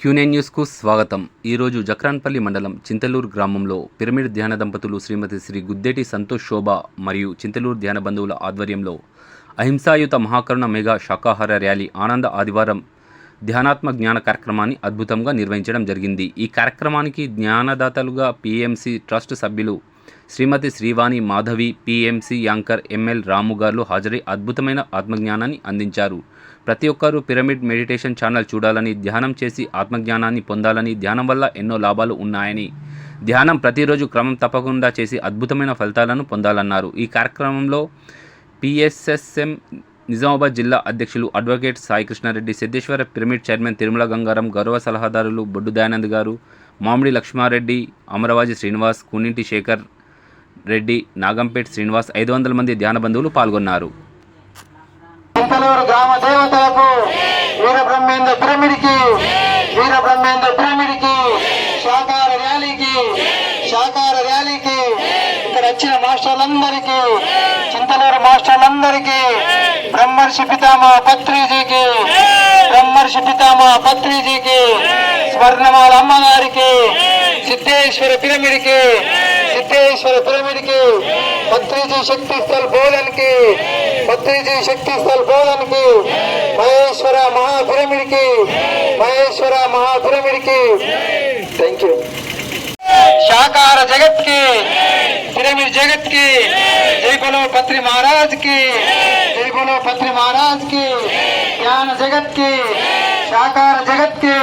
క్యూనే న్యూస్కు స్వాగతం. ఈరోజు జక్రాన్పల్లి మండలం చింతలూరు గ్రామంలో పిరమిడ్ ధ్యాన దంపతులు శ్రీమతి శ్రీ గుద్దేటి సంతోష్ శోభ మరియు చింతలూరు ధ్యాన బంధువుల ఆధ్వర్యంలో అహింసాయుత మహాకరుణ మెగా శాకాహార ర్యాలీ ఆనంద ఆదివారం ధ్యానాత్మ జ్ఞాన కార్యక్రమాన్ని అద్భుతంగా నిర్వహించడం జరిగింది. ఈ కార్యక్రమానికి జ్ఞానదాతలుగా పిఎంసి ట్రస్ట్ సభ్యులు Shrimati Srivani Madhavi PMC anchor ML Ramu garu హాజరై అద్భుతమైన ఆత్మజ్ఞానాన్ని అందించారు. ప్రతి ఒక్కరూ పిరమిడ్ మెడిటేషన్ ఛానల్ చూడాలని ధ్యానం చేసి ఆత్మజ్ఞానాన్ని పొందాలని ధ్యానం వల్ల ఎన్నో లాభాలు ఉన్నాయని ధ్యానం ప్రతిరోజు క్రమం తప్పకుండా చేసి అద్భుతమైన ఫలితాలను పొందాలన్నారు. ఈ కార్యక్రమంలో పిఎస్ఎస్ఎం నిజామాబాద్ జిల్లా అధ్యక్షులు advocate Sai Krishna Reddy Siddheshwara pyramid chairman Tirumala Gangaram గౌరవ సలహాదారులు బొడ్డు దయానంద్ గారు మామిడి లక్ష్మారెడ్డి అమరవాజి శ్రీనివాస్ కున్నింటి శేఖర్ రెడ్డి నాగంపేట్ శ్రీనివాస్ ఐదు వందల మంది ధ్యాన బంధువులు పాల్గొన్నారు. చింతలూరు గ్రామ దేవతలకు వీర బ్రహ్మేంద్ర పిరమిడికి వీర బ్రహ్మేంద్ర పిరమిడికి శాకార ర్యాలీకి శాకార ర్యాలీకి ఇక్కడ వచ్చిన మాస్టర్లందరికీ చింతలూరు మాస్టర్లందరికీ బ్రహ్మర్షి పితామహ పత్రిజీకి బ్రహ్మర్షి పితామహ పత్రిజీకి స్వర్ణమాల అమ్మగారికి సిద్ధేశ్వర పిరమిడికి సిద్ధేశ్వర పిరమిడికి పత్రిజీ శక్తి స్థల్ బోధన్కి పత్రిజీ శక్తి స్థల్ బోధన్కి మహేశ్వర మహాపిరమిడికి మహేశ్వర మహాపిరమిడికి థ్యాంక్ యూ శాకార జగత్కి పిరమిడ్ జగత్కి జై బోలో పత్రి మహారాజ్కి జై బోలో పత్రి మహారాజ్కి జ్ఞాన జగత్కి శాకార జగత్కి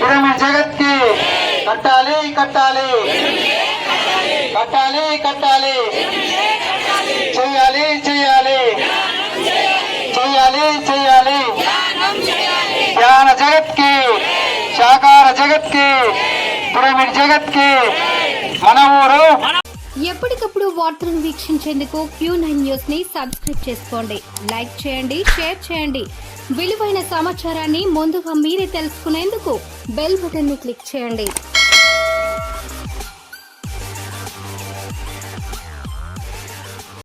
పిరమిడ్ జగత్కి కట్టాలి కట్టాలి కట్టాలి కట్టాలి. చేయాలి చేయాలి. చేయాలి చేయాలి. జ్ఞాన జగత్కి శాకార జగత్కి పిరమిడ్ జగత్కి మన ఊరు. ఎప్పటికప్పుడు వార్తలను వీక్షించేందుకు క్యూ నైన్ న్యూస్ని సబ్స్క్రైబ్ చేసుకోండి. లైక్ చేయండి షేర్ చేయండి. విలువైన సమాచారాన్ని ముందుగా మీరే తెలుసుకునేందుకు బెల్ బటన్ని క్లిక్ చేయండి.